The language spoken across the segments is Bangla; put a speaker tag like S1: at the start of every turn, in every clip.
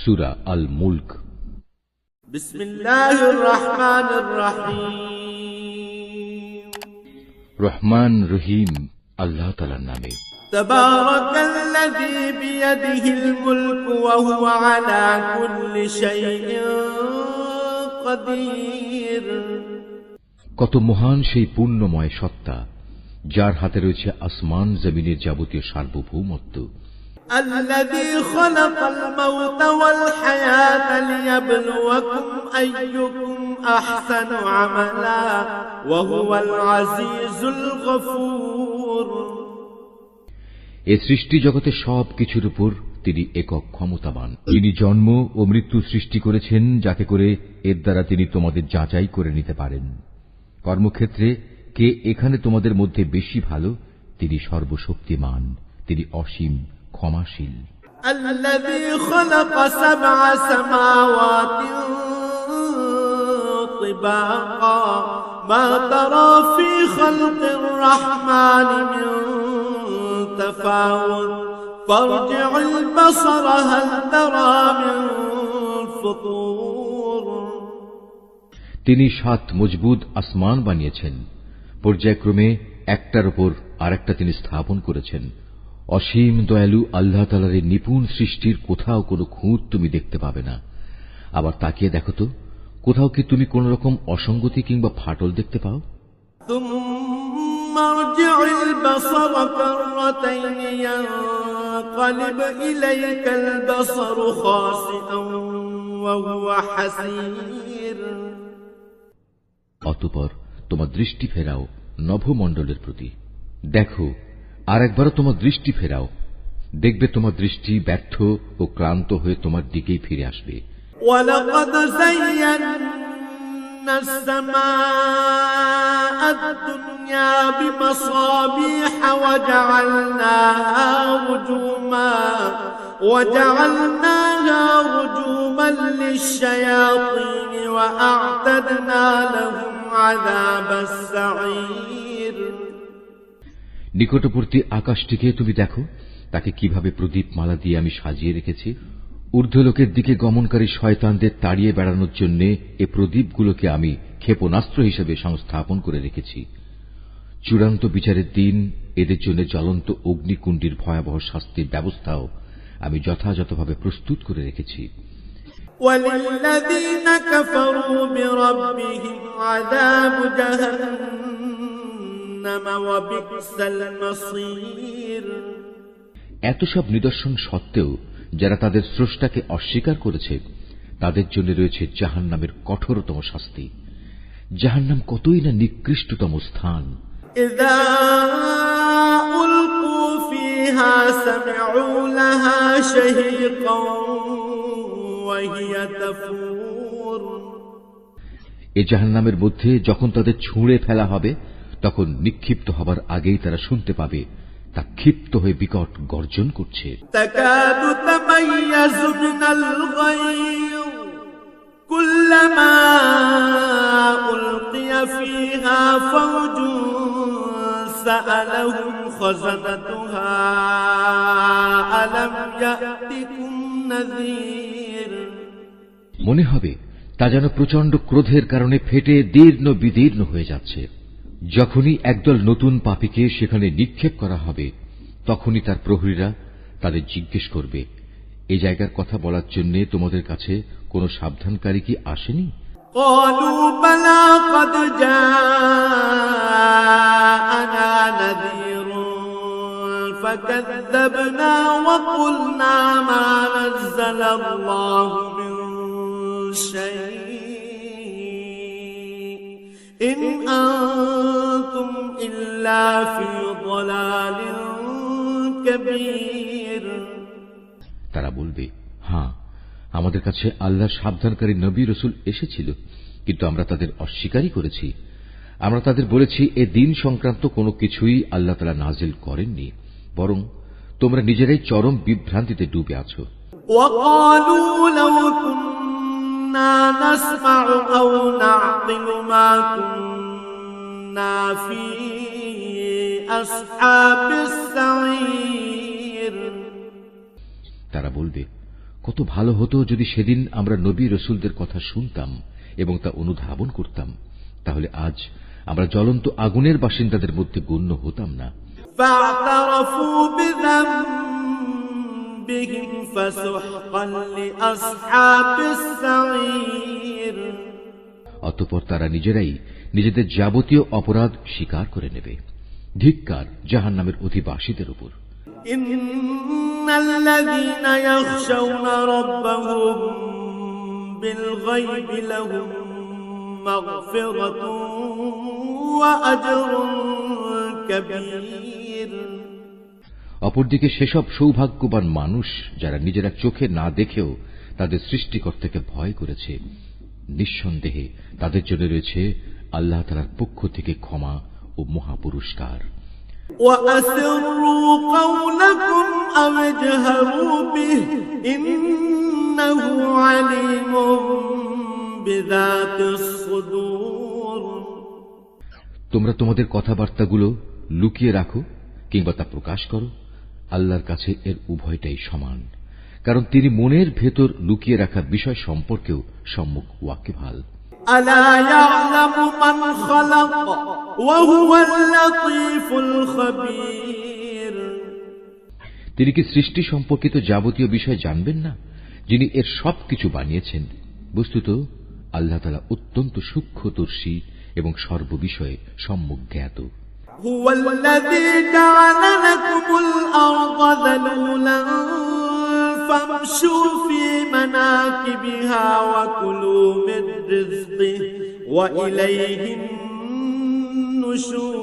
S1: সুরা আল মুল্ক
S2: بسم الله الرحمن الرحيم
S1: রহমান রহিম আল্লাহ তালার নামে
S2: تبارك الذي بيده الملك وهو على كل شيء قدير
S1: কত মহান সেই পূর্ণময় সত্তা যার হাতে রয়েছে আসমান জমিনের যাবতীয় সার্বভৌমত্ব
S2: الذي خلق الموت والحياة ليبلوكم أيكم أحسن عملا وهو العزيز الغفور
S1: এ সৃষ্টি জগতে সব কিছুর উপর তিনি একক ক্ষমতাবান তিনি জন্ম ও মৃত্যু সৃষ্টি করেছেন যাতে করে এর দ্বারা তিনি তোমাদের যাচাই করে নিতে পারেন কর্মক্ষেত্রে কে এখানে তোমাদের মধ্যে বেশি ভালো তিনি সর্বশক্তিমান তিনি অসীম ক্ষমাশীল
S2: الذي خلق سبع سماوات طباقا ما ترى في خلق الرحمن من تفاوت فارجع البصر هل ترى من فطور
S1: তিনি সাত মজবুত আসমান বানিয়েছেন পর্যায়ক্রমে একটার উপর আরেকটা তিনি স্থাপন করেছেন অসীম দয়ালু আল্লাহ তালার এই নিপুণ সৃষ্টির কোথাও কোনো খুঁত তুমি দেখতে পাবে না। আবার তাকিয়ে দেখো তো কোথাও কি তুমি কোন রকম অসঙ্গতি কিংবা ফাটল দেখতে পাও? অতপর তোমার দৃষ্টি ফেরাও নভমণ্ডলের প্রতি। দেখো আর একবারও তোমার দৃষ্টি ফেরাও দেখবে তোমার দৃষ্টি ব্যর্থ ও ক্লান্ত হয়ে তোমার দিকেই ফিরে আসবে
S2: ولقد زينا السماء الدنيا بمصابيح وجعلناها رجوما وجعلناها رجوما للشياطين وأعتدنا لهم عذاب السعير
S1: নিকটবর্তী আকাশটিকে তুমি দেখো তাকে কিভাবে প্রদীপ মালা দিয়ে আমি সাজিয়ে রেখেছি ঊর্ধ্বলোকের দিকে গমনকারী শয়তানদের তাড়িয়ে বেড়ানোর জন্য এ প্রদীপগুলোকে আমি ক্ষেপণাস্ত্র হিসেবে সংস্থাপন করে রেখেছি চূড়ান্ত বিচারের দিন এদের জন্য জ্বলন্ত অগ্নিকুণ্ডীর ভয়াবহ শাস্তির ব্যবস্থাও আমি যথাযথভাবে প্রস্তুত করে রেখেছি
S2: وللذين كفروا بربهم عذاب جهنم وبئس المصير
S1: এত সব নিদর্শন সত্ত্বেও যারা তাদের স্রষ্টাকে অস্বীকার করেছে তাদের জন্য রয়েছে জাহান নামের কঠোরতম শাস্তি। জাহান নাম কতই না নিকৃষ্টতম স্থান। এ জাহান নামের মধ্যে যখন তাদের ছুঁড়ে ফেলা হবে তখন নিক্ষিপ্ত হবার আগেই তারা শুনতে পাবে তা ক্ষিপ্ত হয়ে বিকট গর্জন করছে
S2: تكاد تميز من الغيظ كلما ألقي فيها فوج سألهم خزنتها ألم يأتكم نذير
S1: মনে হবে তা যেন প্রচণ্ড ক্রোধের কারণে ফেটে দীর্ণ বিদীর্ণ হয়ে যাচ্ছে যখনই একদল নতুন পাপীকে সেখানে নিক্ষেপ করা হবে তখনই তার প্রহরীরা তাদের জিজ্ঞেস করবে এই জায়গার কথা বলার জন্য তোমাদের কাছে কোনো সাবধানকারী কি আসেনি
S2: قالوا بلى قد جاءنا نذير فكذبنا وقلنا ما نزل الله من شيء إن أنتم إلا في ضلال كبير
S1: তারা বলবে হ্যাঁ আমাদের কাছে আল্লাহ সাবধানকারী নবী রসুল এসেছিল কিন্তু আমরা তাদের অস্বীকারই করেছি আমরা তাদের বলেছি এ দিন সংক্রান্ত কোনো কিছুই আল্লাহ তালা নাজিল করেননি বরং তোমরা নিজেরাই চরম বিভ্রান্তিতে ডুবে আছো
S2: وقالوا لو كنا نسمع أو نعقل ما كنا في أصحاب السعير
S1: তারা বলবে কত ভালো হতো যদি সেদিন আমরা নবী রসুলদের কথা শুনতাম এবং তা অনুধাবন করতাম তাহলে আজ আমরা জ্বলন্ত আগুনের বাসিন্দাদের মধ্যে গণ্য হতাম না
S2: فاعترفوا بذنبهم فسحقا لأصحاب السعير
S1: অতঃপর তারা নিজেরাই নিজেদের যাবতীয় অপরাধ স্বীকার করে নেবে। ধিক্কার জাহান নামের অধিবাসীদের উপর। অপরদিকে সেসব সৌভাগ্যবান মানুষ যারা নিজেরা চোখে না দেখেও তাদের সৃষ্টিকর্তাকে ভয় করেছে নিঃসন্দেহে তাদের জন্য রয়েছে আল্লাহ তালার পক্ষ থেকে ক্ষমা ও মহাপুরস্কার
S2: وأسروا قولكم أو اجهروا به إنه عليم بذات الصدور
S1: তোমরা তোমাদের কথাবার্তাগুলো লুকিয়ে রাখো কিংবা তা প্রকাশ করো আল্লাহর কাছে এর উভয়টাই সমান কারণ তিনি মনের ভেতর লুকিয়ে রাখা বিষয় সম্পর্কেও সম্মুখ ওয়াকিভাল
S2: ألا يعلم من خلق وهو اللطيف الخبير
S1: তিনি কি সৃষ্টি সম্পর্কিত যাবতীয় বিষয় জানবেন না যিনি এর সবকিছু বানিয়েছেন বস্তুত আল্লাহ তালা অত্যন্ত সূক্ষ্মদর্শী এবং সর্ববিষয়ে সম্মুখ জ্ঞাত
S2: هو الذي جعل لكم الأرض ذلولا فامشوا في مناكبها وكلوا من رزقه وإليه النشور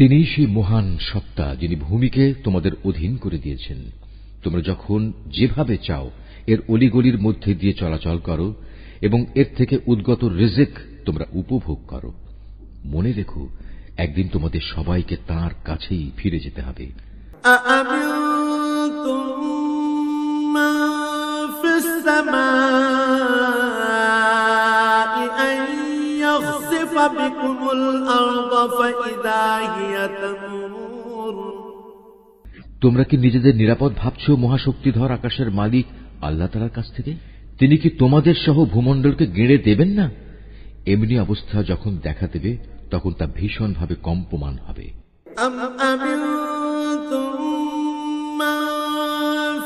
S1: তিনি সেই মহান সত্তা যিনি ভূমিকে তোমাদের অধীন করে দিয়েছেন তোমরা যখন যেভাবে চাও এর অলিগলির মধ্যে দিয়ে চলাচল করো এবং এর থেকে উদ্গত রেজেক তোমরা উপভোগ করো মনে রেখো একদিন তোমাদের সবাইকে তার কাছেই ফিরে যেতে হবে
S2: السماء أن يخسف بكم الأرض فإذا هي تمور
S1: তোমরা কি নিজেদের নিরাপদ ভাবছ মহাশক্তিধর আকাশের মালিক আল্লাহ তালার কাছ থেকে তিনি কি তোমাদের সহ ভূমণ্ডলকে গেড়ে দেবেন না এমনি অবস্থা যখন দেখা দেবে তখন তা ভীষণভাবে কম্পমান হবে
S2: أم أمنتم من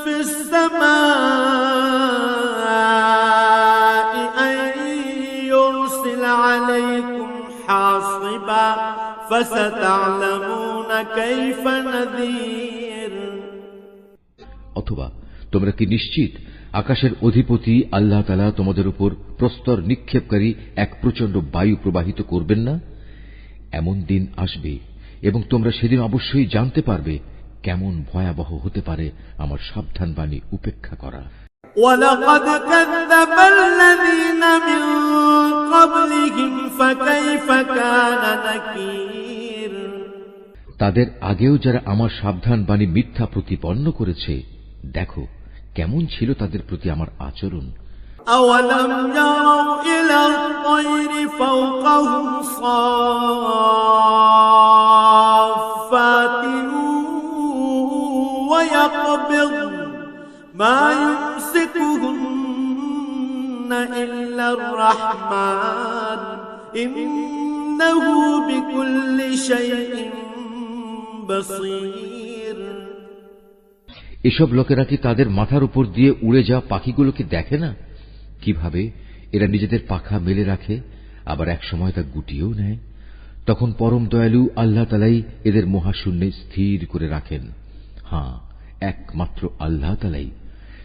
S2: في السماء
S1: অথবা তোমরা কি নিশ্চিত আকাশের অধিপতি আল্লাহ তালা তোমাদের উপর প্রস্তর নিক্ষেপকারী এক প্রচণ্ড বায়ু প্রবাহিত করবেন না? এমন দিন আসবে এবং তোমরা সেদিন অবশ্যই জানতে পারবে কেমন ভয়াবহ হতে পারে আমার সাবধান বাণী উপেক্ষা করা।
S2: ولقد كذب الذين من قبلهم فكيف كان نكير
S1: তাদের আগেও যারা আমার সাবধান বাণী মিথ্যা প্রতিপন্ন করেছে দেখো কেমন ছিল তাদের প্রতি আমার আচরণ
S2: أولم يروا إلى الطير فوقهم صافات ويقبض ما يمسكهن إلا الرحمن إنه بكل شيء بصير
S1: এসব লোকেরা কি তাদের মাথার উপর দিয়ে উড়ে যাওয়া পাখিগুলোকে দেখে না কিভাবে এরা নিজেদের পাখা মেলে রাখে আবার এক সময় তা গুটিয়েও নেয় তখন পরম দয়ালু আল্লাহ তালাই এদের মহাশূন্যে স্থির করে রাখেন হাঁ একমাত্র আল্লাহ তালাই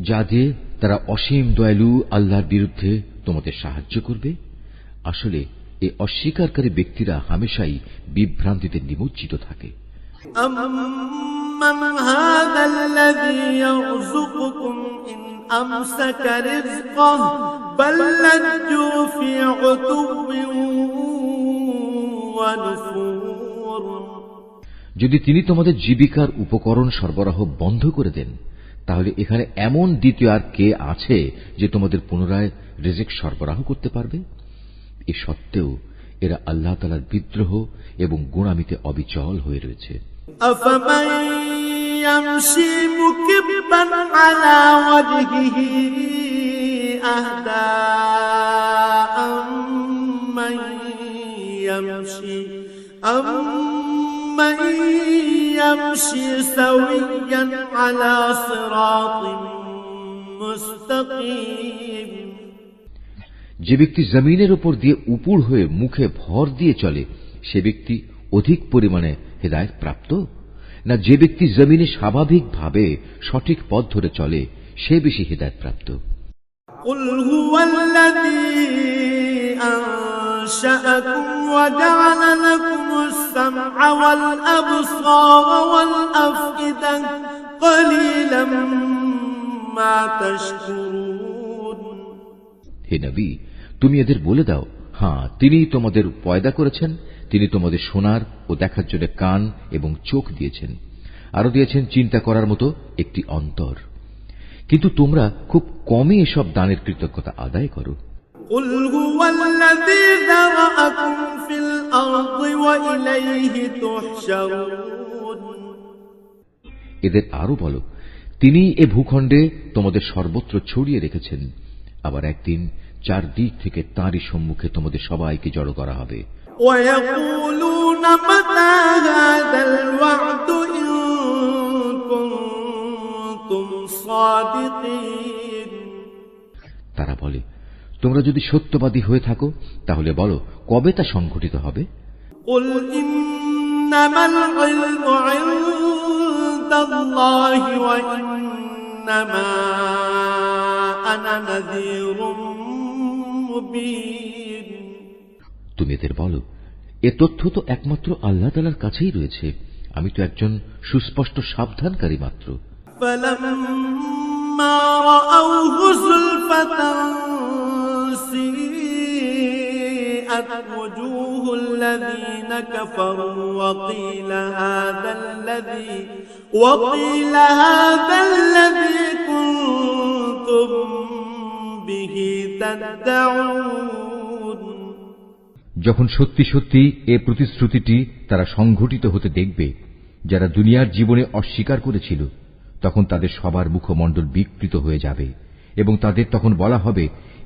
S1: যা দিয়ে তারা অসীম দয়ালু আল্লাহর বিরুদ্ধে তোমাদের সাহায্য করবে আসলে এই অস্বীকারী ব্যক্তিরা হামেশাই বিভ্রান্তিতে নিমজ্জিত থাকে
S2: أمن هذا الذي يرزقكم إن أمسك رزقه بل لجوا في عتو ونفور
S1: যদি তিনি তোমাদের জীবিকার উপকরণ সরবরাহ বন্ধ করে দেন তাহলে এখানে এমন দ্বিতীয় আর কে আছে যে তোমাদের পুনরায় রেজেক সরবরাহ করতে পারবে এ সত্ত্বেও এরা আল্লাহ তালার বিদ্রোহ এবং গুণামিতে অবিচল হয়ে রয়েছে
S2: أفمن يمشي مكبا على وجهه أهدى أمن يمشي أمن يمشي سويا على صراط مستقيم
S1: যে ব্যক্তি জমিনের উপর দিয়ে উপুর হয়ে মুখে ভর দিয়ে চলে সে ব্যক্তি অধিক পরিমাণে হেদায়ত প্রাপ্ত না যে ব্যক্তি জমিনে স্বাভাবিকভাবে সঠিক পথ ধরে চলে সে বেশি হেদায়ত প্রাপ্ত
S2: قل هو الذي أنشأكم وجعل لكم السمع والأبصار والأفئدة قليلا ما تشكرون
S1: হে নবী তুমি এদের বলে দাও হ্যাঁ তিনি তোমাদের পয়দা করেছেন তিনি তোমাদের শোনার ও দেখার জন্য কান এবং চোখ দিয়েছেন আরো দিয়েছেন চিন্তা করার মতো একটি অন্তর কিন্তু তোমরা খুব কমই এসব দানের কৃতজ্ঞতা আদায় করো
S2: قل هو الذي ذرأكم في الأرض وإليه تحشرون
S1: এদের আরো বলো তিনি এ ভূখণ্ডে তোমাদের সর্বত্র ছড়িয়ে রেখেছেন আবার একদিন চারদিক থেকে তাঁরই সম্মুখে তোমাদের সবাইকে জড়ো করা হবে
S2: ويقولون متى هذا الوعد إن كنتم صادقين
S1: তারা বলে তোমরা যদি সত্যবাদী হয়ে থাকো তাহলে বলো কবে তা সংঘটিত হবে
S2: قل إنما العلم عند الله وإنما أنا نذير مبين
S1: তুমি এদের বলো এ তথ্য তো একমাত্র আল্লাহ তালার কাছেই রয়েছে আমি তো একজন সুস্পষ্ট সাবধানকারী মাত্র
S2: فلما رأوه زلفة سيئت وجوه الذين كفروا وقيل هذا الذي وقيل هذا الذي كنتم به تدعون
S1: যখন সত্যি সত্যি এ প্রতিশ্রুতিটি তারা সংঘটিত হতে দেখবে যারা দুনিয়ার জীবনে অস্বীকার করেছিল তখন তাদের সবার মুখমণ্ডল বিকৃত হয়ে যাবে এবং তাদের তখন বলা হবে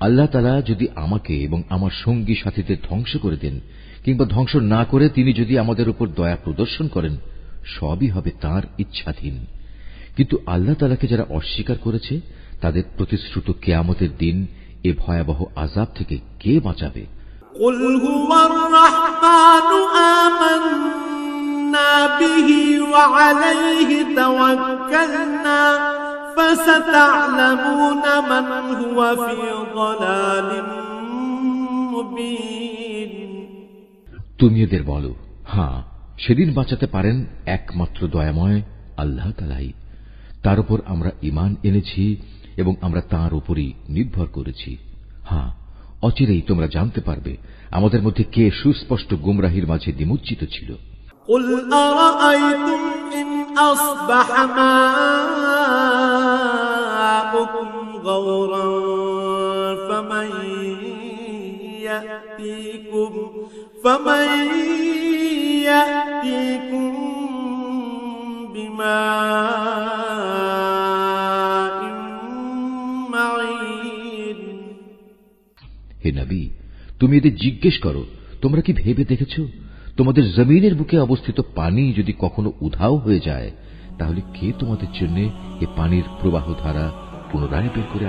S1: আল্লাহ তালা যদি আমাকে এবং আমার সঙ্গী সাথীদের ধ্বংস করে দেন কিংবা ধ্বংস না করে তিনি যদি আমাদের উপর দয়া প্রদর্শন করেন সবই হবে তার ইচ্ছাধীন কিন্তু আল্লাহ তালাকে যারা অস্বীকার করেছে তাদের প্রতিশ্রুত কেয়ামতের দিন এ ভয়াবহ আজাব থেকে কে বাঁচাবে
S2: قل هو الرحمن آمنا به وعليه توكلنا فستعلمون من هو في ضلال مبين
S1: তুমি এদের বলো হ্যাঁ সেদিন বাঁচাতে পারেন একমাত্র দয়াময় আল্লাহ তালাই তার উপর আমরা ইমান এনেছি এবং আমরা তার উপরই নির্ভর করেছি হ্যাঁ অচিরেই তোমরা জানতে পারবে আমাদের মধ্যে কে সুস্পষ্ট গুমরাহির মাঝে নিমজ্জিত ছিল
S2: قل أرأيتم إن أصبح ماؤكم غورا فمن يأتيكم فمن يأتيكم بماء معين
S1: হে নবী তুমি এদের জিজ্ঞেস করো তোমরা কি ভেবে দেখেছ তোমাদের জমিনের বুকে অবস্থিত পানি যদি কখনো উধাও হয়ে যায় তাহলে কে তোমাদের জন্য এ পানির প্রবাহ ধারা পুনরায় বের করে